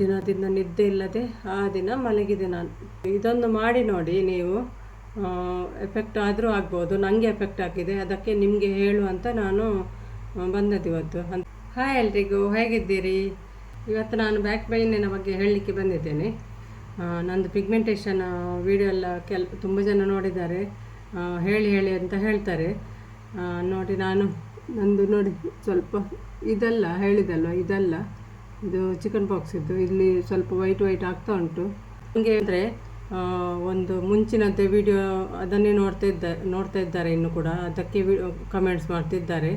ದಿನದಿಂದ ನಿದ್ದೆ ಇಲ್ಲದೆ ಆ ದಿನ ಮಲಗಿದೆ ನಾನು. ಇದೊಂದು ಮಾಡಿ ನೋಡಿ ನೀವು. ಎಫೆಕ್ಟ್ ಆದರೂ ಆಗ್ಬೋದು ನನಗೆ ಎಫೆಕ್ಟ್ ಆಗಿದೆ, ಅದಕ್ಕೆ ನಿಮಗೆ ಹೇಳು ಅಂತ ನಾನು ಬಂದದ್ದು ಇವತ್ತು ಹಾಯ್ ಎಲ್ರಿಗೂ, ಹೇಗಿದ್ದೀರಿ? ಇವತ್ತು ನಾನು ಬ್ಯಾಕ್ ಪೈನಿನ ಬಗ್ಗೆ ಹೇಳಲಿಕ್ಕೆ ಬಂದಿದ್ದೇನೆ. ನಂದು ಪಿಗ್ಮೆಂಟೇಷನ್ ವಿಡಿಯೋ ಎಲ್ಲ ಕೆಲ್, ತುಂಬ ಜನ ನೋಡಿದ್ದಾರೆ. ಹೇಳಿ ಹೇಳಿ ಅಂತ ಹೇಳ್ತಾರೆ. ನೋಡಿ ನಾನು, ನಂದು ನೋಡಿ ಸ್ವಲ್ಪ ಇದಲ್ಲ, ಹೇಳಿದಲ್ವ, ಇದಲ್ಲ. ಇದು ಚಿಕನ್ ಪಾಕ್ಸ್ ಇದ್ದು, ಇಲ್ಲಿ ಸ್ವಲ್ಪ ವೈಟ್ ವೈಟ್ ಆಗ್ತಾ ಉಂಟು. ಹಂಗೆ ಅಂದರೆ ಒಂದು ಮುಂಚಿನಂತೆ ವಿಡಿಯೋ ಅದನ್ನೇ ನೋಡ್ತಾ ಇದ್ದ, ನೋಡ್ತಾ ಇದ್ದಾರೆ ಇನ್ನು ಕೂಡ. ಅದಕ್ಕೆ ಕಮೆಂಟ್ಸ್ ಮಾಡ್ತಿದ್ದಾರೆ.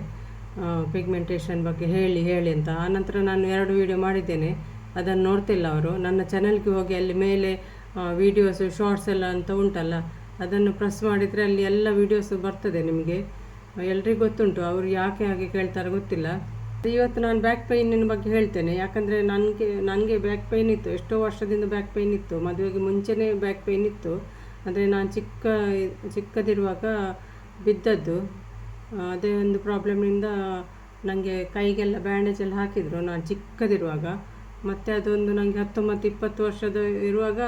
ಪಿಗ್ಮೆಂಟೇಷನ್ ಬಗ್ಗೆ ಹೇಳಿ ಹೇಳಿ ಅಂತ. ಆನಂತರ ನಾನು ಎರಡು ವಿಡಿಯೋ ಮಾಡಿದ್ದೇನೆ. ಅದನ್ನು ನೋಡ್ತಿಲ್ಲ ಅವರು. ನನ್ನ ಚಾನಲ್ಗೆ ಹೋಗಿ ಅಲ್ಲಿ ಮೇಲೆ ವಿಡಿಯೋಸು ಶಾರ್ಟ್ಸ್ ಎಲ್ಲ ಅಂತ ಉಂಟಲ್ಲ, ಅದನ್ನು ಪ್ರೆಸ್ ಮಾಡಿದರೆ ಅಲ್ಲಿ ಎಲ್ಲ ವೀಡಿಯೋಸು ಬರ್ತದೆ ನಿಮಗೆ. ಎಲ್ರಿಗೂ ಗೊತ್ತುಂಟು, ಅವರು ಯಾಕೆ ಹಾಗೆ ಕೇಳ್ತಾರೆ ಗೊತ್ತಿಲ್ಲ. ಇವತ್ತು ನಾನು ಬ್ಯಾಕ್ ಪೈನಿನ ಬಗ್ಗೆ ಹೇಳ್ತೇನೆ. ಯಾಕಂದರೆ ನನಗೆ ನನಗೆ ಬ್ಯಾಕ್ ಪೈನ್ ಇತ್ತು. ಎಷ್ಟೋ ವರ್ಷದಿಂದ ಬ್ಯಾಕ್ ಪೈನ್ ಇತ್ತು. ಮದುವೆಗೆ ಮುಂಚೆನೇ ಬ್ಯಾಕ್ ಪೈನ್ ಇತ್ತು. ಅಂದರೆ ನಾನು ಚಿಕ್ಕ, ಚಿಕ್ಕದಿರುವಾಗ ಬಿದ್ದದ್ದು. ಅದೇ ಒಂದು ಪ್ರಾಬ್ಲಮ್ನಿಂದ ನನಗೆ ಕೈಗೆಲ್ಲ ಬ್ಯಾಂಡೇಜ್ ಎಲ್ಲ ಹಾಕಿದರು. ನಾನು ಚಿಕ್ಕದಿರುವಾಗ. ಮತ್ತು ಅದೊಂದು ನನಗೆ ಹತ್ತೊಂಬತ್ತು, ಇಪ್ಪತ್ತು ವರ್ಷದ ಇರುವಾಗ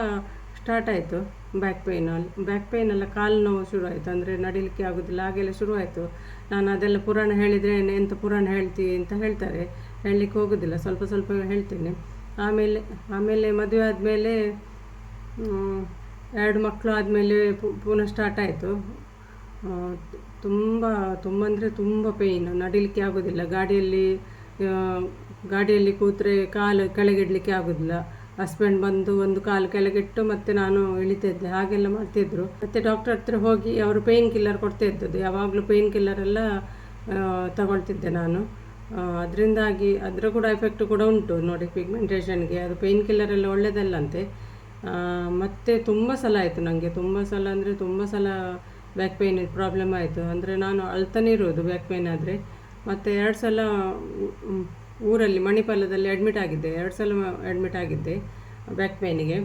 ಸ್ಟಾರ್ಟ್ ಆಯಿತು ಬ್ಯಾಕ್ ಅಲ್ಲಿ. ಬ್ಯಾಕ್ ಪೇನ್ ಎಲ್ಲ ಕಾಲು ನೋವು ಶುರು ಆಯಿತು, ಅಂದರೆ ನಡಿಲಿಕ್ಕೆ ಆಗೋದಿಲ್ಲ, ಹಾಗೆಲ್ಲ ಶುರುವಾಯಿತು ನಾನು ಅದೆಲ್ಲ ಪುರಾಣ ಹೇಳಿದರೆ ಎಂತ ಪುರಾಣ ಹೇಳ್ತಿ ಅಂತ ಹೇಳ್ತಾರೆ. ಹೇಳಲಿಕ್ಕೆ ಹೋಗೋದಿಲ್ಲ, ಸ್ವಲ್ಪ ಸ್ವಲ್ಪ ಹೇಳ್ತೇನೆ. ಆಮೇಲೆ ಆಮೇಲೆ ಮದುವೆ ಆದಮೇಲೆ ಎರಡು ಮಕ್ಕಳು ಆದಮೇಲೆ ಪುನಃ ಸ್ಟಾರ್ಟ್ ಆಯಿತು. ತುಂಬ ತುಂಬ ಅಂದರೆ ತುಂಬ ಪೇಯ್ನ್ ನಡಿಲಿಕ್ಕೆ ಆಗೋದಿಲ್ಲ. ಗಾಡಿಯಲ್ಲಿ ಗಾಡಿಯಲ್ಲಿ ಕೂತ್ರೆ ಕಾಲು ಕೆಳಗಿಡಲಿಕ್ಕೆ ಆಗೋದಿಲ್ಲ. ಹಸ್ಬೆಂಡ್ ಬಂದು ಒಂದು ಕಾಲು ಕೆಳಗಿಟ್ಟು ಮತ್ತೆ ನಾನು ಇಳಿತಿದ್ದೆ ಹಾಗೆಲ್ಲ ಮಾಡ್ತಿದ್ರು. ಮತ್ತೆ ಡಾಕ್ಟರ್ ಹತ್ರ ಹೋಗಿ ಅವರು ಪೇಯ್ನ್ ಕಿಲ್ಲರ್ ಕೊಡ್ತಾ ಇದ್ದದ್ದು. ಯಾವಾಗಲೂ ಪೇಯ್ನ್ ಕಿಲ್ಲರ್ ಎಲ್ಲ ತಗೊಳ್ತಿದ್ದೆ ನಾನು. ಅದರಿಂದಾಗಿ ಅದರ ಕೂಡ ಎಫೆಕ್ಟ್ ಕೂಡ ಉಂಟು ನೋಡಿ ಪಿಗ್ಮೆಂಟೇಷನ್ಗೆ ಅದು ಪೇಯ್ನ್ ಕಿಲ್ಲರ್ ಎಲ್ಲ ಒಳ್ಳೆಯದಲ್ಲಂತೆ ಮತ್ತೆ ತುಂಬ ಸಲ ಆಯಿತು ನನಗೆ ತುಂಬ ಸಲ ಅಂದರೆ ತುಂಬ ಸಲ ಬ್ಯಾಕ್ ಪೇಯ್ನ್ ಪ್ರಾಬ್ಲಮ್ ಆಯಿತು. ಅಂದರೆ ನಾನು ಅಳ್ತಾನೆ ಇರೋದು ಬ್ಯಾಕ್ ಪೇಯ್ನ್ ಆದರೆ. ಮತ್ತು ಎರಡು ಸಲ ಊರಲ್ಲಿ ಮಣಿಪಾಲದಲ್ಲಿ ಅಡ್ಮಿಟ್ ಆಗಿದ್ದೆ, ಎರಡು ಸಲ ಅಡ್ಮಿಟ್ ಆಗಿದ್ದೆ ಬ್ಯಾಕ್ ಪೇಯ್ನಿಗೆ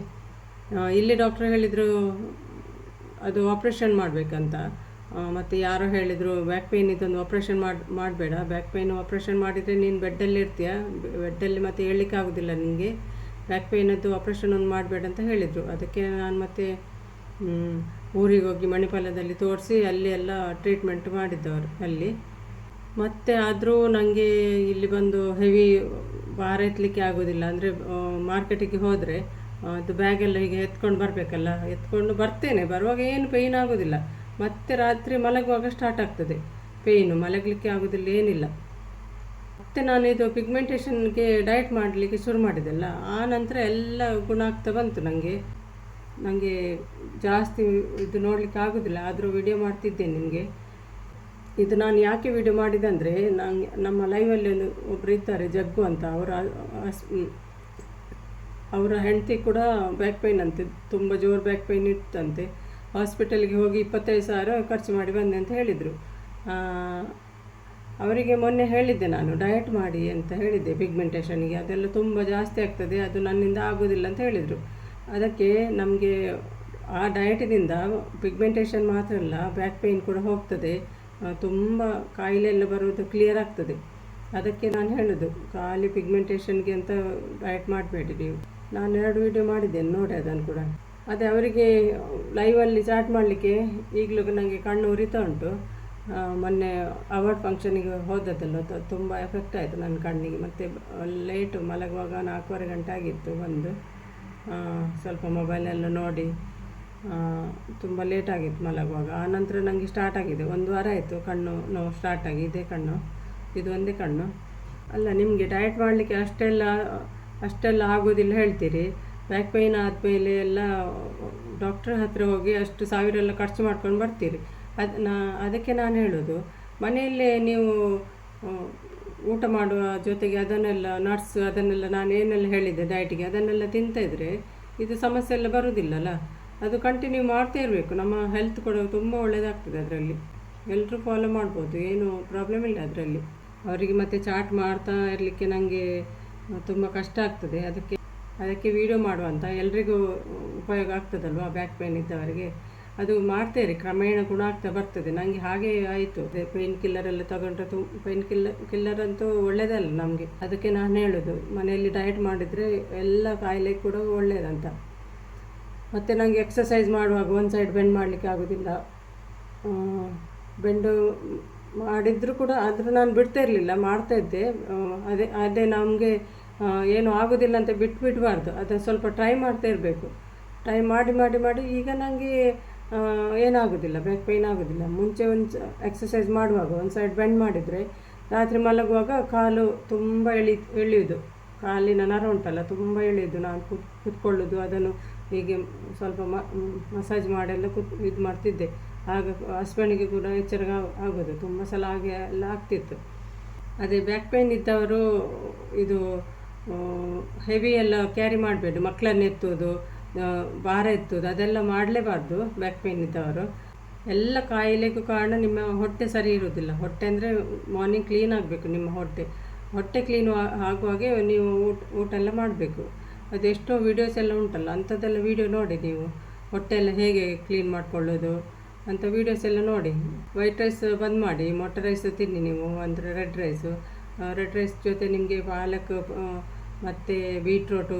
ಇಲ್ಲಿ ಡಾಕ್ಟ್ರ್ ಹೇಳಿದರು, ಅದು ಆಪ್ರೇಷನ್ ಮಾಡಬೇಕಂತ. ಮತ್ತು ಯಾರೋ ಹೇಳಿದರು ಬ್ಯಾಕ್ ಪೇನ್ ಇದೊಂದು ಆಪ್ರೇಷನ್ ಮಾಡಿ, ಮಾಡಬೇಡ. ಬ್ಯಾಕ್ ಪೇಯ್ನ್ ಆಪ್ರೇಷನ್ ಮಾಡಿದರೆ ನೀನು ಬೆಡ್ಡಲ್ಲಿ ಇರ್ತೀಯ? ಬೆಡ್ಡಲ್ಲಿ ಮತ್ತೆ ಹೇಳಲಿಕ್ಕೆ ಆಗೋದಿಲ್ಲ ನಿನಗೆ ಬ್ಯಾಕ್ ಪೇಯ್ನದ್ದು ಆಪ್ರೇಷನ್ ಒಂದು ಮಾಡಬೇಡ ಅಂತ ಹೇಳಿದರು. ಅದಕ್ಕೆ ನಾನು ಮತ್ತೆ ಊರಿಗೆ ಹೋಗಿ ಮಣಿಪಾಲದಲ್ಲಿ ತೋರಿಸಿ, ಅಲ್ಲಿ ಎಲ್ಲ ಟ್ರೀಟ್ಮೆಂಟ್ ಮಾಡಿದ್ದವರು, ಅಲ್ಲಿ. ಮತ್ತೆ ಆದರೂ ನನಗೆ ಇಲ್ಲಿ ಬಂದು ಹೆವಿ ಭಾರ ಎತ್ತಲಿಕ್ಕೆ ಆಗೋದಿಲ್ಲ. ಅಂದರೆ ಮಾರ್ಕೆಟಿಗೆ ಹೋದರೆ ಅದು ಬ್ಯಾಗೆಲ್ಲ ಹೀಗೆ ಎತ್ಕೊಂಡು ಬರಬೇಕಲ್ಲ, ಎತ್ಕೊಂಡು ಬರ್ತೇನೆ. ಬರುವಾಗ ಏನು ಪೇಯ್ನ್ ಆಗೋದಿಲ್ಲ. ಮತ್ತೆ ರಾತ್ರಿ ಮಲಗುವಾಗ ಸ್ಟಾರ್ಟ್ ಆಗ್ತದೆ. ಪೇಯ್ನು ಮಲಗಲಿಕ್ಕೆ ಆಗೋದಿಲ್ಲ, ಏನಿಲ್ಲ. ಮತ್ತೆ ನಾನು ಇದು ಪಿಗ್ಮೆಂಟೇಷನ್ಗೆ ಡಯಟ್ ಮಾಡಲಿಕ್ಕೆ ಶುರು ಮಾಡಿದೆಲ್ಲ. ಆ ನಂತರ ಎಲ್ಲ ಗುಣ ಆಗ್ತಾ ಬಂತು ನನಗೆ ನನಗೆ ಜಾಸ್ತಿ ಇದು ನೋಡಲಿಕ್ಕೆ ಆಗೋದಿಲ್ಲ. ಆದರೂ ವಿಡಿಯೋ ಮಾಡ್ತಿದ್ದೇನೆ ನಿಮಗೆ. ಇದು ನಾನು ಯಾಕೆ ವಿಡಿಯೋ ಮಾಡಿದೆ ಅಂದರೆ ನಾನು ನಮ್ಮ ಲೈವಲ್ಲಿ ಒಬ್ಬರು ಇದ್ದಾರೆ, ಜಗ್ಗು ಅಂತ. ಅವರ ಅವರ ಹೆಂಡತಿ ಕೂಡ ಬ್ಯಾಕ್ ಪೈನ್ ಅಂತೆ, ತುಂಬ ಜೋರು ಬ್ಯಾಕ್ ಪೈನ್ ಇತ್ತಂತೆ. ಹಾಸ್ಪಿಟಲ್ಗೆ ಹೋಗಿ ಇಪ್ಪತ್ತೈದು ಸಾವಿರ ಖರ್ಚು ಮಾಡಿ ಬಂದೆ ಅಂತ ಹೇಳಿದರು. ಅವರಿಗೆ ಮೊನ್ನೆ ಹೇಳಿದ್ದೆ ನಾನು ಡಯಟ್ ಮಾಡಿ ಅಂತ ಹೇಳಿದ್ದೆ ಪಿಗ್ಮೆಂಟೇಷನ್ಗೆ ಅದೆಲ್ಲ ತುಂಬ ಜಾಸ್ತಿ ಆಗ್ತದೆ, ಅದು ನನ್ನಿಂದ ಆಗೋದಿಲ್ಲ ಅಂತ ಹೇಳಿದರು. ಅದಕ್ಕೆ ನಮಗೆ ಆ ಡಯಟಿನಿಂದ ಪಿಗ್ಮೆಂಟೇಷನ್ ಮಾತ್ರ ಅಲ್ಲ ಬ್ಯಾಕ್ ಪೇಯ್ನ್ ಕೂಡ ಹೋಗ್ತದೆ. ತುಂಬ ಕಾಯಿಲೆ ಎಲ್ಲ ಬರುವುದು ಕ್ಲಿಯರ್ ಆಗ್ತದೆ. ಅದಕ್ಕೆ ನಾನು ಹೇಳೋದು, ಖಾಲಿ ಪಿಗ್ಮೆಂಟೇಷನ್ಗೆ ಅಂತ ಡಯಟ್ ಮಾಡಬೇಡಿ ನೀವು. ನಾನು ಎರಡು ವಿಡಿಯೋ ಮಾಡಿದ್ದೇನೆ ನೋಡಿ ಅದನ್ನು ಕೂಡ. ಅದೇ ಅವರಿಗೆ ಲೈವಲ್ಲಿ ಚಾಟ್ ಮಾಡಲಿಕ್ಕೆ ಈಗಲೂ ನನಗೆ ಕಣ್ಣು ಉರಿತಾ ಉಂಟು. ಮೊನ್ನೆ ಅವಾರ್ಡ್ ಫಂಕ್ಷನಿಗೆ ಹೋದದ್ದಲ್ಲ ತುಂಬ ಎಫೆಕ್ಟ್ ಆಯಿತು ನನ್ನ ಕಣ್ಣಿಗೆ. ಮತ್ತು ಲೇಟು ಮಲಗುವಾಗ ನಾಲ್ಕೂವರೆ ಗಂಟೆ ಆಗಿತ್ತು ಬಂದು. ಸ್ವಲ್ಪ ಮೊಬೈಲೆಲ್ಲ ನೋಡಿ. ತುಂಬ ಲೇಟ್ ಆಗಿತ್ತು ಮಲಗುವಾಗ. ಆನಂತರ ನನಗೆ ಸ್ಟಾರ್ಟ್ ಆಗಿದೆ. ಒಂದು ವಾರ ಆಯಿತು ಕಣ್ಣು ನೋವು ಸ್ಟಾರ್ಟ್ ಆಗಿ, ಇದೇ ಕಣ್ಣು, ಇದು ಒಂದೇ ಕಣ್ಣು. ಅಲ್ಲ, ನಿಮಗೆ ಡಯಟ್ ಮಾಡಲಿಕ್ಕೆ ಅಷ್ಟೆಲ್ಲ ಅಷ್ಟೆಲ್ಲ ಆಗೋದಿಲ್ಲ ಹೇಳ್ತೀರಿ. ಬ್ಯಾಕ್ ಪೈನ್ ಆದಮೇಲೆ ಎಲ್ಲ ಡಾಕ್ಟ್ರ್ ಹತ್ತಿರ ಹೋಗಿ ಅಷ್ಟು ಸಾವಿರ ಎಲ್ಲ ಖರ್ಚು ಮಾಡ್ಕೊಂಡು ಬರ್ತೀರಿ. ಅದು ನಾ, ಅದಕ್ಕೆ ನಾನು ಹೇಳೋದು, ಮನೆಯಲ್ಲೇ ನೀವು ಊಟ ಮಾಡುವ ಜೊತೆಗೆ ಅದನ್ನೆಲ್ಲ ನಟ್ಸ್ ಅದನ್ನೆಲ್ಲ ನಾನು ಏನೆಲ್ಲ ಹೇಳಿದ್ದೆ ಡಯಟಿಗೆ ಅದನ್ನೆಲ್ಲ ತಿಂತಾಯಿದ್ರೆ ಇದು ಸಮಸ್ಯೆ ಎಲ್ಲ ಬರುವುದಿಲ್ಲಲ್ಲ ಅದು ಕಂಟಿನ್ಯೂ ಮಾಡ್ತಾ ಇರಬೇಕು. ನಮ್ಮ ಹೆಲ್ತ್ ಕೂಡ ತುಂಬ ಒಳ್ಳೆಯದಾಗ್ತದೆ ಅದರಲ್ಲಿ. ಎಲ್ಲರೂ ಫಾಲೋ ಮಾಡ್ಬೋದು. ಏನು ಪ್ರಾಬ್ಲಮ್ ಇಲ್ಲ ಅದರಲ್ಲಿ. ಅವರಿಗೆ ಮತ್ತೆ ಚಾಟ್ ಮಾಡ್ತಾ ಇರಲಿಕ್ಕೆ ನನಗೆ ತುಂಬ ಕಷ್ಟ ಆಗ್ತದೆ. ಅದಕ್ಕೆ ಅದಕ್ಕೆ ವಿಡಿಯೋ ಮಾಡುವಂಥ ಎಲ್ರಿಗೂ ಉಪಯೋಗ ಆಗ್ತದಲ್ವಾ? ಬ್ಯಾಕ್ ಪೇನ್ ಇದ್ದವರಿಗೆ. ಅದು ಮಾಡ್ತೇವೆ ಕ್ರಮೇಣ ಗುಣ ಆಗ್ತಾ ಬರ್ತದೆ. ನನಗೆ ಹಾಗೆ ಆಯಿತು. ಪೇನ್ ಕಿಲ್ಲರ್ ಎಲ್ಲ ತಗೊಂಡ್ರೆ ತು ಪೇನ್ ಕಿಲ್ಲರ್ ಕಿಲ್ಲರ್ ಅಂತೂ ಒಳ್ಳೇದಲ್ಲ ನಮಗೆ. ಅದಕ್ಕೆ ನಾನು ಹೇಳೋದು. ಮನೆಯಲ್ಲಿ ಡಯಟ್ ಮಾಡಿದರೆ ಎಲ್ಲ ಕಾಯಿಲೆ ಕೂಡ ಒಳ್ಳೆಯದಂತ ಮತ್ತು ನನಗೆ ಎಕ್ಸಸೈಸ್ ಮಾಡುವಾಗ ಒಂದು ಸೈಡ್ ಬೆಂಡ್ ಮಾಡಲಿಕ್ಕೆ ಆಗೋದಿಲ್ಲ. ಬೆಂಡು ಮಾಡಿದರೂ ಕೂಡ ಆದರೂ ನಾನು ಬಿಡ್ತಾ ಇರಲಿಲ್ಲ, ಮಾಡ್ತಾ ಇದ್ದೆ. ಅದೇ ಅದೇ ನಮಗೆ ಏನು ಆಗೋದಿಲ್ಲ ಅಂತ ಬಿಟ್ಟು ಬಿಡಬಾರ್ದು. ಅದು ಸ್ವಲ್ಪ ಟ್ರೈ ಮಾಡ್ತಾ ಇರಬೇಕು. ಟ್ರೈ ಮಾಡಿ ಮಾಡಿ ಮಾಡಿ ಈಗ ನನಗೆ ಏನಾಗೋದಿಲ್ಲ ಬ್ಯಾಕ್ ಪೇಯ್ನ್ ಆಗೋದಿಲ್ಲ. ಮುಂಚೆ ಒಂದು ಎಕ್ಸಸೈಸ್ ಮಾಡುವಾಗ ಒಂದು ಸೈಡ್ ಬೆಂಡ್ ಮಾಡಿದರೆ, ರಾತ್ರಿ ಮಲಗುವಾಗ ಕಾಲು ತುಂಬ ಎಳಿ, ಎಳೆಯೋದು. ಕಾಲಿನ ನರ ಉಂಟಲ್ಲ, ತುಂಬ ಎಳೆಯೋದು. ನಾನು ಕುತ್, ಕುತ್ಕೊಳ್ಳೋದು, ಅದನ್ನು ಹೀಗೆ ಸ್ವಲ್ಪ ಮಸಾಜ್ ಮಾಡೆಲ್ಲ ಕುತ್, ಇದು ಮಾಡ್ತಿದ್ದೆ. ಆಗ ಹಸ್ಬೆಂಡಿಗೆ ಕೂಡ ಎಚ್ಚರ ಆಗೋದು. ತುಂಬ ಸಲ ಹಾಗೆ ಎಲ್ಲ ಆಗ್ತಿತ್ತು. ಅದೇ ಬ್ಯಾಕ್ ಪೈನ್ ಇದ್ದವರು ಇದು ಹೆವಿ ಎಲ್ಲ ಕ್ಯಾರಿ ಮಾಡಬೇಡಿ ಮಕ್ಕಳನ್ನ ಎತ್ತೋದು ಭಾರ ಎತ್ತೋದು ಅದೆಲ್ಲ ಮಾಡಲೇಬಾರ್ದು ಬ್ಯಾಕ್ ಪೇನ್ ಇದ್ದವರು. ಎಲ್ಲ ಕಾಯಿಲೆಗೂ ಕಾರಣ ನಿಮ್ಮ ಹೊಟ್ಟೆ ಸರಿ ಇರೋದಿಲ್ಲ ಹೊಟ್ಟೆ ಅಂದರೆ ಮಾರ್ನಿಂಗ್ ಕ್ಲೀನ್ ಆಗಬೇಕು ನಿಮ್ಮ ಹೊಟ್ಟೆ. ಹೊಟ್ಟೆ ಕ್ಲೀನು ಆಗುವಾಗೆ ನೀವು ಊಟ ಊಟ ಎಲ್ಲ ಮಾಡಬೇಕು ಅದೆಷ್ಟೋ ವೀಡಿಯೋಸ್ ಎಲ್ಲ ಉಂಟಲ್ಲ, ಅಂಥದ್ದೆಲ್ಲ ವೀಡಿಯೋ ನೋಡಿ ನೀವು. ಹೊಟ್ಟೆ ಎಲ್ಲ ಹೇಗೆ ಕ್ಲೀನ್ ಮಾಡ್ಕೊಳ್ಳೋದು ಅಂತ ವೀಡಿಯೋಸ್ ಎಲ್ಲ ನೋಡಿ. ವೈಟ್ ರೈಸ್ ಬಂದ್ ಮಾಡಿ, ಮೊಟ್ಟೆ ರೈಸ್ ತಿನ್ನಿ ನೀವು, ಅಂದರೆ ರೆಡ್ ರೈಸು ರೆಡ್ ರೈಸ್ ಜೊತೆ ನಿಮಗೆ ಪಾಲಕ್ ಮತ್ತು ಬೀಟ್ರೋಟು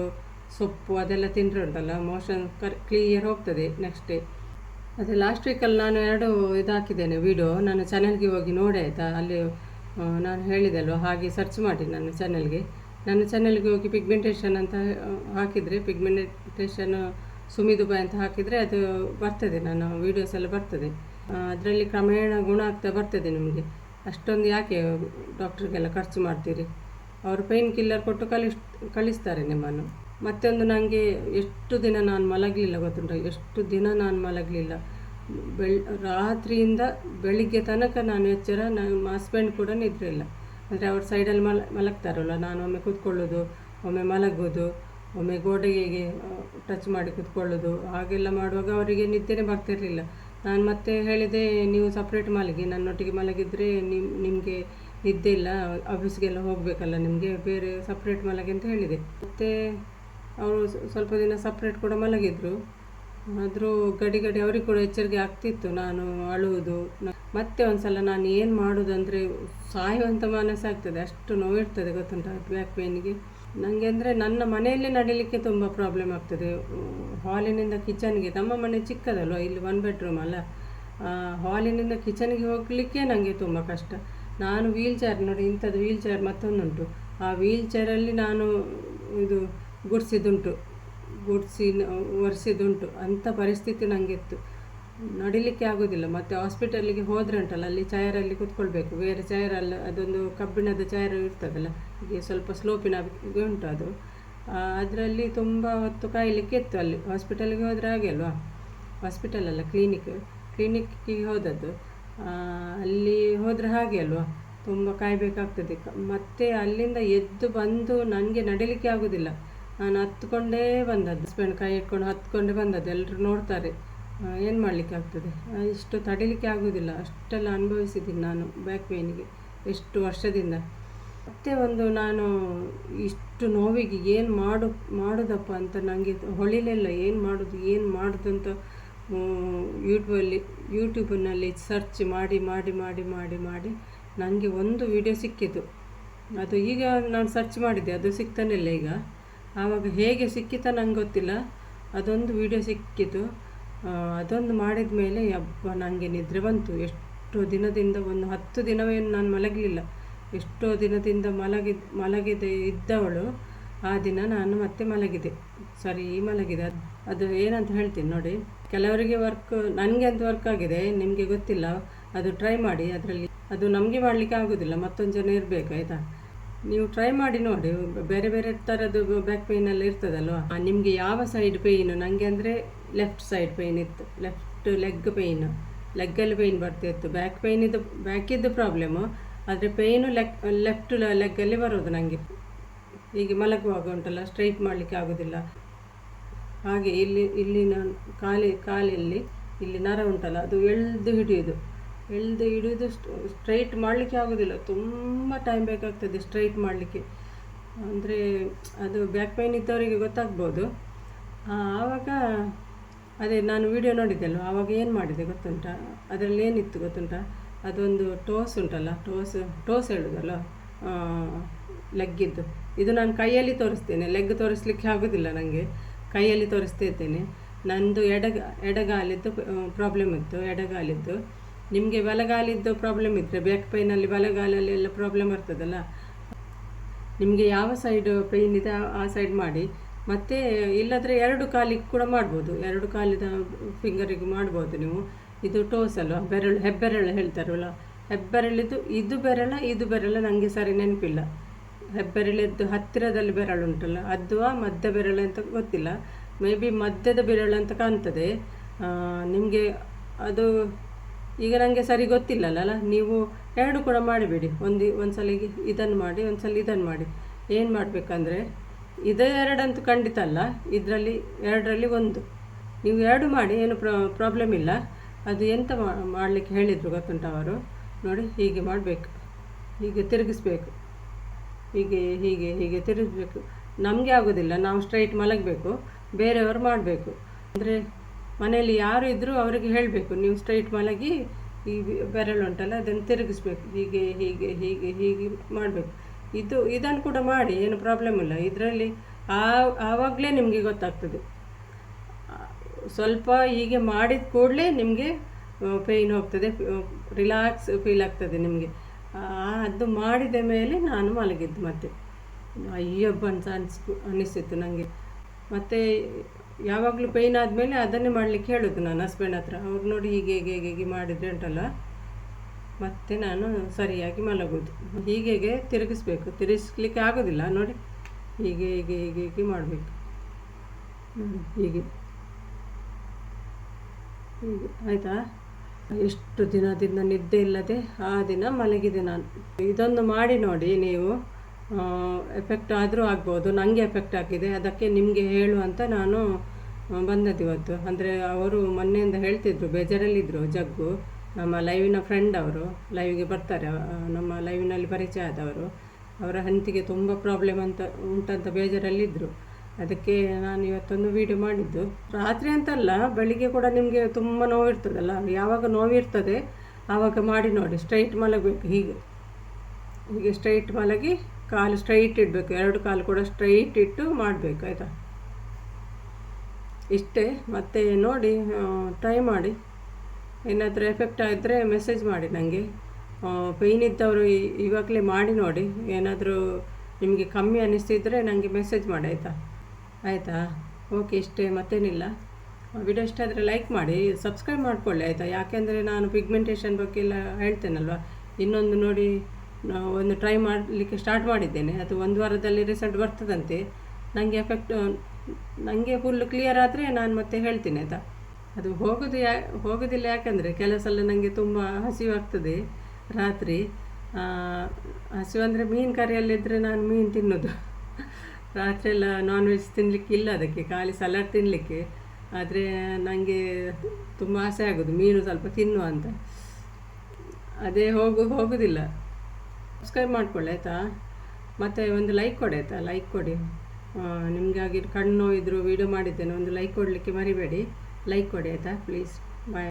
ಸೊಪ್ಪು ಅದೆಲ್ಲ ತಿಂದರೆ ಉಂಟಲ್ಲ ಮೋಷನ್ ಕರ್ ಕ್ಲಿಯರ್ ಹೋಗ್ತದೆ ನೆಕ್ಸ್ಟ್ ಡೇ ಅದೇ ಲಾಸ್ಟ್ ವೀಕಲ್ಲಿ ನಾನು ಎರಡು ಇದು ಹಾಕಿದ್ದೇನೆ ವೀಡಿಯೋ ನಾನು ಚಾನೆಲ್ಗೆ ಹೋಗಿ ನೋಡಿ ಆಯಿತಾ, ಅಲ್ಲಿ ನಾನು ಹೇಳಿದಲ್ವ? ಹಾಗೆ ಸರ್ಚ್ ಮಾಡಿ ನನ್ನ ಚಾನೆಲ್ಗೆ ನನ್ನ ಚಾನಲ್ಗೆ ಹೋಗಿ ಪಿಗ್ಮೆಂಟೇಷನ್ ಅಂತ ಹಾಕಿದರೆ ಪಿಗ್ಮೆಂಟೇಷನ್ ಸುಮಿದುಬಾಯ್ ಅಂತ ಹಾಕಿದರೆ ಅದು ಬರ್ತದೆ. ನನ್ನ ವೀಡಿಯೋಸ್ ಎಲ್ಲ ಬರ್ತದೆ. ಅದರಲ್ಲಿ ಕ್ರಮೇಣ ಗುಣ ಆಗ್ತಾ ಬರ್ತದೆ ನಿಮಗೆ. ಅಷ್ಟೊಂದು ಯಾಕೆ ಡಾಕ್ಟ್ರಿಗೆಲ್ಲ ಖರ್ಚು ಮಾಡ್ತೀರಿ? ಅವರು ಪೈನ್ ಕಿಲ್ಲರ್ ಕೊಟ್ಟು ಕಳಿಸ್ ಕಳಿಸ್ತಾರೆ ನಿಮ್ಮನ್ನು. ಮತ್ತೊಂದು ನನಗೆ ಎಷ್ಟು ದಿನ ನಾನು ಮಲಗಲಿಲ್ಲ ಗೊತ್ತುಂಟ? ಎಷ್ಟು ದಿನ ನಾನು ಮಲಗಲಿಲ್ಲ? ಬೆಳ್, ರಾತ್ರಿಯಿಂದ ಬೆಳಿಗ್ಗೆ ತನಕ ನಾನು ಎಚ್ಚರ ನಮ್ಮ ಹಸ್ಬೆಂಡ್ ಕೂಡ ನಿದ್ರೆ ಇಲ್ಲ. ಅಂದರೆ ಅವ್ರ ಸೈಡಲ್ಲಿ ಮಲ, ಮಲಗ್ತಾರಲ್ಲ, ನಾನು ಒಮ್ಮೆ ಕೂತ್ಕೊಳ್ಳೋದು, ಒಮ್ಮೆ ಮಲಗೋದು, ಒಮ್ಮೆ ಗೋಡೆಗೆ ಟಚ್ ಮಾಡಿ ಕೂತ್ಕೊಳ್ಳೋದು, ಹಾಗೆಲ್ಲ ಮಾಡುವಾಗ ಅವರಿಗೆ ನಿದ್ದೆನೇ ಬರ್ತಿರಲಿಲ್ಲ ನಾನು ಮತ್ತೆ ಹೇಳಿದೆ, ನೀವು ಸಪ್ರೇಟ್ ಮಲಗಿ, ನನ್ನೊಟ್ಟಿಗೆ ಮಲಗಿದರೆ ನಿಮ್ಮ ನಿಮಗೆ ನಿದ್ದೆ ಇಲ್ಲ ಆಫೀಸ್ಗೆಲ್ಲ ಹೋಗಬೇಕಲ್ಲ ನಿಮಗೆ, ಬೇರೆ ಸಪ್ರೇಟ್ ಮಲಗಿ ಅಂತ ಹೇಳಿದೆ. ಮತ್ತು, ಅವರು ಸ್ವಲ್ಪ ದಿನ ಸಪ್ರೇಟ್ ಕೂಡ ಮಲಗಿದ್ರು. ಆದರೂ ಗಡಿ ಗಡಿ ಅವ್ರಿಗೆ ಕೂಡ ಎಚ್ಚರಿಕೆ ಆಗ್ತಿತ್ತು. ನಾನು ಅಳುವುದು. ಮತ್ತೆ ಒಂದು ಸಲ ನಾನು ಏನು ಮಾಡೋದಂದರೆ ಸಾಯುವಂಥ ಮನಸ್ಸಾಗ್ತದೆ ಅಷ್ಟು ನೋವಿರ್ತದೆ ಗೊತ್ತುಂಟ ಬ್ಯಾಕ್ ಪೇನಿಗೆ ನನಗೆ ಅಂದರೆ ನನ್ನ ಮನೆಯಲ್ಲೇ ನಡೀಲಿಕ್ಕೆ ತುಂಬ ಪ್ರಾಬ್ಲಮ್ ಆಗ್ತದೆ. ಹಾಲಿನಿಂದ ಕಿಚನ್ಗೆ ನಮ್ಮ ಮನೆ ಚಿಕ್ಕದಲ್ವ? ಇಲ್ಲಿ ಒನ್ ಬೆಡ್ರೂಮ್ ಅಲ್ಲ. ಹಾಲಿನಿಂದ ಕಿಚನ್ಗೆ ಹೋಗಲಿಕ್ಕೆ ನನಗೆ ತುಂಬ ಕಷ್ಟ. ನಾನು ವೀಲ್ ಚೇರ್ ನೋಡಿ, ಇಂಥದ್ದು ವೀಲ್ ಚೇರ್ ಮತ್ತೊಂದುಂಟು. ಆ ವೀಲ್ ಚೇರಲ್ಲಿ ನಾನು ಇದು ಗುಡಿಸಿದುಂಟು ಗುಡಿಸಿ ಒರೆಸಿದುಂಟು ಅಂಥ ಪರಿಸ್ಥಿತಿ ನನಗಿತ್ತು ನಡಿಲಿಕ್ಕೆ ಆಗೋದಿಲ್ಲ. ಮತ್ತು ಹಾಸ್ಪಿಟಲಿಗೆ ಹೋದ್ರೆ ಉಂಟಲ್ಲ ಅಲ್ಲಿ ಚೇರಲ್ಲಿ ಕುತ್ಕೊಳ್ಬೇಕು. ಬೇರೆ ಚೇರಲ್ಲಿ, ಅದೊಂದು ಕಬ್ಬಿಣದ ಚೇರ್ ಇರ್ತದಲ್ಲ, ಹೀಗೆ ಸ್ವಲ್ಪ ಸ್ಲೋಪಿನ ಉಂಟು ಅದು. ಅದರಲ್ಲಿ ತುಂಬ ಹೊತ್ತು ಕಾಯಲಿಕ್ಕೆ ಇತ್ತು ಅಲ್ಲಿ. ಹಾಸ್ಪಿಟಲ್ಗೆ ಹೋದರೆ ಹಾಗೆ ಅಲ್ವಾ? ಹಾಸ್ಪಿಟಲ್ ಅಲ್ಲ, ಕ್ಲಿನಿಕ್ ಕ್ಲಿನಿಕ್ಕಿಗೆ ಹೋದದ್ದು. ಅಲ್ಲಿ ಹೋದರೆ ಹಾಗೆ ಅಲ್ವಾ? ತುಂಬ ಕಾಯಬೇಕಾಗ್ತದೆ. ಮತ್ತೆ ಅಲ್ಲಿಂದ ಎದ್ದು ಬಂದು ನನಗೆ ನಡಿಲಿಕ್ಕೆ ಆಗೋದಿಲ್ಲ. ನಾನು ಹತ್ಕೊಂಡೇ ಬಂದದ್ದು. ಹಸ್ಬೆಂಡ್ ಕೈ ಇಟ್ಕೊಂಡು ಹತ್ಕೊಂಡೇ ಬಂದದ್ದು. ಎಲ್ಲರೂ ನೋಡ್ತಾರೆ. ಏನು ಮಾಡಲಿಕ್ಕೆ ಆಗ್ತದೆ? ಇಷ್ಟು ತಡಿಲಿಕ್ಕೆ ಆಗೋದಿಲ್ಲ. ಅಷ್ಟೆಲ್ಲ ಅನುಭವಿಸಿದ್ದೀನಿ ನಾನು ಬ್ಯಾಕ್ ಪೇಯ್ನಿಗೆ ಎಷ್ಟು ವರ್ಷದಿಂದ. ಮತ್ತೆ ಒಂದು ನಾನು ಇಷ್ಟು ನೋವಿಗೆ ಏನು ಮಾಡು, ಮಾಡೋದಪ್ಪ ಅಂತ ನನಗೆ ಹೊಳಿಲಿಲ್ಲ. ಏನು ಮಾಡೋದು ಏನು ಮಾಡೋದು ಅಂತ ಯೂಟ್ಯೂಬಲ್ಲಿ, ಯೂಟ್ಯೂಬ್ನಲ್ಲಿ ಸರ್ಚ್ ಮಾಡಿ ಮಾಡಿ ಮಾಡಿ ಮಾಡಿ ಮಾಡಿ ನನಗೆ ಒಂದು ವಿಡಿಯೋ ಸಿಕ್ಕಿತು ಅದು ಈಗ ನಾನು ಸರ್ಚ್ ಮಾಡಿದ್ದೆ. ಅದು ಸಿಗ್ತಾನಿಲ್ಲ ಈಗ. ಆವಾಗ ಹೇಗೆ ಸಿಕ್ಕಿತ ನಂಗೆ ಗೊತ್ತಿಲ್ಲ. ಅದೊಂದು ವಿಡಿಯೋ ಸಿಕ್ಕಿತು. ಅದೊಂದು ಮಾಡಿದ ಮೇಲೆ ಅಬ್ಬ ನನಗೆ ನಿದ್ರೆ ಬಂತು. ಎಷ್ಟೋ ದಿನದಿಂದ ಒಂದು ಹತ್ತು ದಿನವೇನು ನಾನು ಮಲಗಲಿಲ್ಲ. ಎಷ್ಟೋ ದಿನದಿಂದ ಮಲಗಿದ ಮಲಗಿದೆ ಇದ್ದವಳು. ಆ ದಿನ ನಾನು ಮತ್ತೆ ಮಲಗಿದೆ ಸರಿ, ಮಲಗಿದೆ. ಅದು ಅದು ಏನಂತ ಹೇಳ್ತೀನಿ ನೋಡಿ. ಕೆಲವರಿಗೆ ವರ್ಕ್ ನನಗೆ ಅಂತ ವರ್ಕ್ ಆಗಿದೆ. ನಿಮಗೆ ಗೊತ್ತಿಲ್ಲ. ಅದು ಟ್ರೈ ಮಾಡಿ. ಅದರಲ್ಲಿ ಅದು ನಮಗೆ ಮಾಡಲಿಕ್ಕೆ ಆಗೋದಿಲ್ಲ. ಮತ್ತೊಂದು ಜನ ಇರಬೇಕು, ಆಯಿತಾ? ನೀವು ಟ್ರೈ ಮಾಡಿ ನೋಡಿ. ಬೇರೆ ಬೇರೆ ಥರದ್ದು ಬ್ಯಾಕ್ ಪೇನ್ ಎಲ್ಲ ಇರ್ತದಲ್ವಾ? ನಿಮಗೆ ಯಾವ ಸೈಡ್ ಪೇಯ್ನು ನನಗೆ ಅಂದರೆ ಲೆಫ್ಟ್ ಸೈಡ್ ಪೇಯ್ನ್ ಇತ್ತು. ಲೆಫ್ಟ್ ಲೆಗ್ ಪೇಯ್ನ್ ಲೆಗ್ಗಲ್ಲಿ ಪೇಯ್ನ್ ಬರ್ತಿತ್ತು. ಬ್ಯಾಕ್ ಪೇಯ್ನ್ ಇದು ಬ್ಯಾಕಿದ್ದು ಪ್ರಾಬ್ಲಮ್ಮು ಆದರೆ ಪೇಯ್ನು ಲೆಗ್ ಲೆಫ್ಟ್ ಲೆಗ್ಗಲ್ಲಿ ಬರೋದು ನನಗೆ ಹೀಗೆ ಮಲಗುವಾಗ ಉಂಟಲ್ಲ ಸ್ಟ್ರೈಟ್ ಮಾಡಲಿಕ್ಕೆ ಆಗೋದಿಲ್ಲ. ಹಾಗೆ ಇಲ್ಲಿ ಇಲ್ಲಿ ನಾನು ಕಾಲಿ, ಕಾಲಲ್ಲಿ ಇಲ್ಲಿ ನರ ಉಂಟಲ್ಲ, ಅದು ಎಳ್ದು ಹಿಡಿಯೋದು. ಎಳ್ದು ಹಿಡಿದು ಸ್ಟ್ರೈಟ್ ಮಾಡಲಿಕ್ಕೆ ಆಗೋದಿಲ್ಲ. ತುಂಬ ಟೈಮ್ ಬೇಕಾಗ್ತದೆ ಸ್ಟ್ರೈಟ್ ಮಾಡಲಿಕ್ಕೆ. ಅಂದರೆ ಅದು ಬ್ಯಾಕ್ ಪೈನ್ ಇದ್ದವರಿಗೆ ಗೊತ್ತಾಗ್ಬೋದು. ಆವಾಗ ಅದೇ ನಾನು ವಿಡಿಯೋ ನೋಡಿದ್ದೆಲ್ವ? ಆವಾಗ ಏನು ಮಾಡಿದೆ ಗೊತ್ತುಂಟಾ? ಅದರಲ್ಲಿ ಏನಿತ್ತು ಗೊತ್ತುಂಟ? ಅದೊಂದು ಟೋಸ್ ಉಂಟಲ್ಲ ಟೋಸ್ ಟೋಸ್ ಹೇಳೋದಲ್ಲ? ಲೆಗ್ಗಿದ್ದು ಇದು ನಾನು ಕೈಯಲ್ಲಿ ತೋರಿಸ್ತೇನೆ. ಲೆಗ್ ತೋರಿಸ್ಲಿಕ್ಕೆ ಆಗೋದಿಲ್ಲ ನನಗೆ ಕೈಯಲ್ಲಿ ತೋರಿಸ್ತಾ ಇದ್ದೇನೆ ನಂದು ಎಡಗ, ಎಡಗಾಲಿದ್ದು ಪ್ರಾಬ್ಲಮ್ ಇತ್ತು. ಎಡಗಾಲಿದ್ದು. ನಿಮಗೆ ಬಲಗಾಲಿದ್ದು ಪ್ರಾಬ್ಲಮ್ ಇದ್ದರೆ ಬ್ಯಾಕ್ ಪೈನಲ್ಲಿ ಬಲಗಾಲಲ್ಲಿ ಎಲ್ಲ ಪ್ರಾಬ್ಲಮ್ ಬರ್ತದಲ್ಲ? ನಿಮಗೆ ಯಾವ ಸೈಡ್ ಪೈನ್ ಇದೆ ಆ- ಸೈಡ್ ಮಾಡಿ. ಮತ್ತು ಇಲ್ಲದ್ರೆ ಎರಡು ಕಾಲಿಗೆ ಕೂಡ ಮಾಡ್ಬೋದು. ಎರಡು ಕಾಲಿದ ಫಿಂಗರಿಗೆ ಮಾಡ್ಬೋದು ನೀವು. ಇದು ಟೋಸ್ ಬೆರಳು, ಹೆಬ್ಬೆರಳು ಹೇಳ್ತಾರಲ್ಲ? ಹೆಬ್ಬೆರಳಿದ್ದು ಇದು ಬೆರಳ ಇದು ಬೆರಳ ನನಗೆ ಸರಿ ನೆನಪಿಲ್ಲ. ಹೆಬ್ಬೆರಳಿದ್ದು ಹತ್ತಿರದಲ್ಲಿ ಬೆರಳು ಉಂಟಲ್ಲ? ಮಧ್ಯ ಬೆರಳು ಅಂತ ಗೊತ್ತಿಲ್ಲ. ಮೇ ಬಿ ಮಧ್ಯದ ಬೆರಳು ಅಂತ ಕಾಣ್ತದೆ. ನಿಮಗೆ ಅದು ಈಗ ನನಗೆ ಸರಿ ಗೊತ್ತಿಲ್ಲಲ್ಲ ನೀವು ಎರಡು ಕೂಡ ಮಾಡಿಬಿಡಿ. ಒಂದು ಒಂದು ಸಲಿಗೆ ಇದನ್ನು ಮಾಡಿ ಒಂದು ಸಲ ಇದನ್ನು ಮಾಡಿ. ಏನು ಮಾಡಬೇಕಂದ್ರೆ, ಇದೇ ಎರಡಂತೂ ಖಂಡಿತ ಅಲ್ಲ. ಇದರಲ್ಲಿ, ಎರಡರಲ್ಲಿ ಒಂದು. ನೀವು ಎರಡು ಮಾಡಿ, ಏನು ಪ್ರಾಬ್ಲಮ್ ಇಲ್ಲ. ಅದು ಎಂತ ಮಾಡಲಿಕ್ಕೆ ಹೇಳಿದರು ಗೊತ್ತುಂಟ ಅವರು? ನೋಡಿ, ಹೀಗೆ ಮಾಡಬೇಕು. ಹೀಗೆ ತಿರುಗಿಸ್ಬೇಕು. ಹೀಗೆ ಹೀಗೆ ಹೀಗೆ ತಿರುಗಿಸ್ಬೇಕು. ನಮಗೆ ಆಗೋದಿಲ್ಲ. ನಾವು ಸ್ಟ್ರೈಟ್ ಮಲಗಬೇಕು. ಬೇರೆಯವರು ಮಾಡಬೇಕು. ಅಂದರೆ ಮನೆಯಲ್ಲಿ ಯಾರು ಇದ್ದರೂ ಅವರಿಗೆ ಹೇಳಬೇಕು. ನೀವು ಸ್ಟ್ರೈಟ್ ಮಲಗಿ ಈ ಬೆರಳು ಉಂಟಲ್ಲ, ಅದನ್ನು ತಿರುಗಿಸ್ಬೇಕು. ಹೀಗೆ ಹೀಗೆ ಹೀಗೆ ಹೀಗೆ ಮಾಡಬೇಕು. ಇದು, ಇದನ್ನು ಕೂಡ ಮಾಡಿ, ಏನು ಪ್ರಾಬ್ಲಮ್ ಇಲ್ಲ. ಇದರಲ್ಲಿ ಆ, ಆವಾಗಲೇ ನಿಮಗೆ ಗೊತ್ತಾಗ್ತದೆ. ಸ್ವಲ್ಪ ಹೀಗೆ ಮಾಡಿದ ಕೂಡಲೇ ನಿಮಗೆ ಪೇಯ್ನ್ ಹೋಗ್ತದೆ ರಿಲ್ಯಾಕ್ಸ್ ಫೀಲ್ ಆಗ್ತದೆ ನಿಮಗೆ. ಅದು ಮಾಡಿದ ಮೇಲೆ ನಾನು ಮಲಗಿದ್ದು ಮತ್ತೆ. ಅಯ್ಯಬ್ಬ ಅಂತ ಅನಿಸ್ತು ನನಗೆ ಮತ್ತು ಯಾವಾಗಲೂ ಪೇಯ್ನ್ ಆದಮೇಲೆ ಅದನ್ನೇ ಮಾಡಲಿಕ್ಕೆ ಹೇಳೋದು ನಾನು ಹಸ್ಬೆಂಡ್ ಹತ್ರ. ಅವ್ರು ನೋಡಿ ಹೀಗೆ ಹೀಗೆ ಹೀಗೆ ಹೀಗೆ ಮಾಡಿದರೆ ಉಂಟಲ್ಲ? ಮತ್ತೆ ನಾನು ಸರಿಯಾಗಿ ಮಲಗೋದು. ಹೀಗೆ ಹೀಗೆ ತಿರುಗಿಸ್ಬೇಕು. ತಿರುಗಿಸ್ಲಿಕ್ಕೆ ಆಗೋದಿಲ್ಲ. ನೋಡಿ, ಹೀಗೆ ಹೀಗೆ ಹೀಗೆ ಹೀಗೆ ಮಾಡಬೇಕು. ಹೀಗೆ. ಹೀಗೆ. ಆಯಿತಾ? ಎಷ್ಟು ದಿನದಿಂದ ನಿದ್ದೆ ಇಲ್ಲದೆ ಆ ದಿನ ಮಲಗಿದೆ ನಾನು. ಇದೊಂದು ಮಾಡಿ ನೋಡಿ ನೀವು. ಎಫೆಕ್ಟ್ ಆದರೂ ಆಗ್ಬೋದು. ನನಗೆ ಎಫೆಕ್ಟ್ ಆಗಿದೆ. ಅದಕ್ಕೆ ನಿಮಗೆ ಹೇಳು ಅಂತ ನಾನು ಬಂದದ್ದು ಇವತ್ತು. ಅಂದರೆ ಅವರು ಮೊನ್ನೆಯಿಂದ ಹೇಳ್ತಿದ್ರು ಬೇಜಾರಲ್ಲಿದ್ದರು ಜಗ್ಗು. ನಮ್ಮ ಲೈವಿನ ಫ್ರೆಂಡ್ ಅವರು ಲೈವಿಗೆ ಬರ್ತಾರೆ. ನಮ್ಮ ಲೈವಿನಲ್ಲಿ ಪರಿಚಯ ಆದವರು. ಅವರ ಹಂತಿಗೆ ತುಂಬ ಪ್ರಾಬ್ಲಮ್ ಅಂತ, ಉಂಟಂತ ಬೇಜಾರಲ್ಲಿದ್ದರು ಅದಕ್ಕೆ ನಾನು ಇವತ್ತೊಂದು ವೀಡಿಯೋ ಮಾಡಿದ್ದು. ರಾತ್ರಿ ಅಂತಲ್ಲ, ಬೆಳಿಗ್ಗೆ ಕೂಡ ನಿಮಗೆ ತುಂಬ ನೋವಿರ್ತದಲ್ಲ? ಯಾವಾಗ ನೋವಿರ್ತದೆ, ಆವಾಗ ಮಾಡಿ ನೋಡಿ. ಸ್ಟ್ರೈಟ್ ಮಲಗಬೇಕು ಹೀಗೆ. ಹೀಗೆ ಸ್ಟ್ರೈಟ್ ಮಲಗಿ ಕಾಲು ಸ್ಟ್ರೈಟ್ ಇಡಬೇಕು, ಎರಡು ಕಾಲು ಕೂಡ ಸ್ಟ್ರೈಟ್ ಇಟ್ಟು ಮಾಡಬೇಕು, ಆಯಿತಾ? ಇಷ್ಟೇ, ಮತ್ತೆ ನೋಡಿ ಟ್ರೈ ಮಾಡಿ. ಏನಾದರೂ ಎಫೆಕ್ಟ್ ಆದರೆ ಮೆಸೇಜ್ ಮಾಡಿ ನನಗೆ ಪೇಯ್ನ್ ಇದ್ದವರು ಇವಾಗಲೇ ಮಾಡಿ ನೋಡಿ. ಏನಾದರೂ ನಿಮಗೆ ಕಮ್ಮಿ ಅನ್ನಿಸ್ತಿದ್ರೆ ನನಗೆ ಮೆಸೇಜ್ ಮಾಡಿ, ಆಯಿತಾ? ಆಯಿತಾ? ಓಕೆ ಇಷ್ಟೇ, ಮತ್ತೇನಿಲ್ಲ. ವಿಡಿಯೋ ಇಷ್ಟ ಆದರೆ ಲೈಕ್ ಮಾಡಿ ಸಬ್ಸ್ಕ್ರೈಬ್ ಮಾಡ್ಕೊಳ್ಳಿ, ಆಯಿತಾ? ಯಾಕೆಂದರೆ ನಾನು ಪಿಗ್ಮೆಂಟೇಷನ್ ಬಗ್ಗೆ ಎಲ್ಲ ಹೇಳ್ತೇನಲ್ವ? ಇನ್ನೊಂದು ನೋಡಿ ಒಂದು ಟ್ರೈ ಮಾಡಲಿಕ್ಕೆ ಸ್ಟಾರ್ಟ್ ಮಾಡಿದ್ದೇನೆ. ಅದು ಒಂದು ವಾರದಲ್ಲಿ ರಿಸಲ್ಟ್ ಬರ್ತದಂತೆ. ನನಗೆ ಎಫೆಕ್ಟ್ ನನಗೆ ಫುಲ್ ಕ್ಲಿಯರ್ ಆದರೆ ನಾನು ಮತ್ತೆ ಹೇಳ್ತೀನಿ ಆಯಿತಾ? ಅದು ಹೋಗೋದು ಯಾ, ಹೋಗೋದಿಲ್ಲ ಯಾಕಂದರೆ ಕೆಲವು ಸಲ ನನಗೆ ತುಂಬ ಹಸಿವಾಗ್ತದೆ ರಾತ್ರಿ. ಹಸಿವು ಅಂದರೆ ಮೀನು ಕರಿಯಲ್ಲಿದ್ದರೆ ನಾನು ಮೀನು ತಿನ್ನೋದು. ರಾತ್ರಿ ಎಲ್ಲ ನಾನ್ ವೆಜ್ ತಿನ್ನಲಿಕ್ಕೆ ಇಲ್ಲ ಅದಕ್ಕೆ, ಖಾಲಿ ಸಲಾಡ್ ತಿನ್ನಲಿಕ್ಕೆ ಆದರೆ ನನಗೆ ತುಂಬ ಆಸೆ ಆಗೋದು ಮೀನು ಸ್ವಲ್ಪ ತಿನ್ನುವ ಅಂತ. ಅದೇ ಹೋಗು, ಹೋಗೋದಿಲ್ಲ. ಸಬ್ಸ್ಕ್ರೈಬ್ ಮಾಡ್ಕೊಳ್ಳಿ, ಆಯಿತಾ? ಮತ್ತು ಒಂದು ಲೈಕ್ ಕೊಡಿ, ಆಯಿತಾ? ಲೈಕ್ ಕೊಡಿ. ನಿಮಗಾಗಿ ಕಣ್ಣು ಇದ್ರೂ ವೀಡಿಯೋ ಮಾಡಿದ್ದೇನೆ, ಒಂದು ಲೈಕ್ ಕೊಡಲಿಕ್ಕೆ ಮರಿಬೇಡಿ. ಲೈಕ್ ಕೊಡಿ, ಆಯಿತಾ? ಪ್ಲೀಸ್ ಬಾಯ್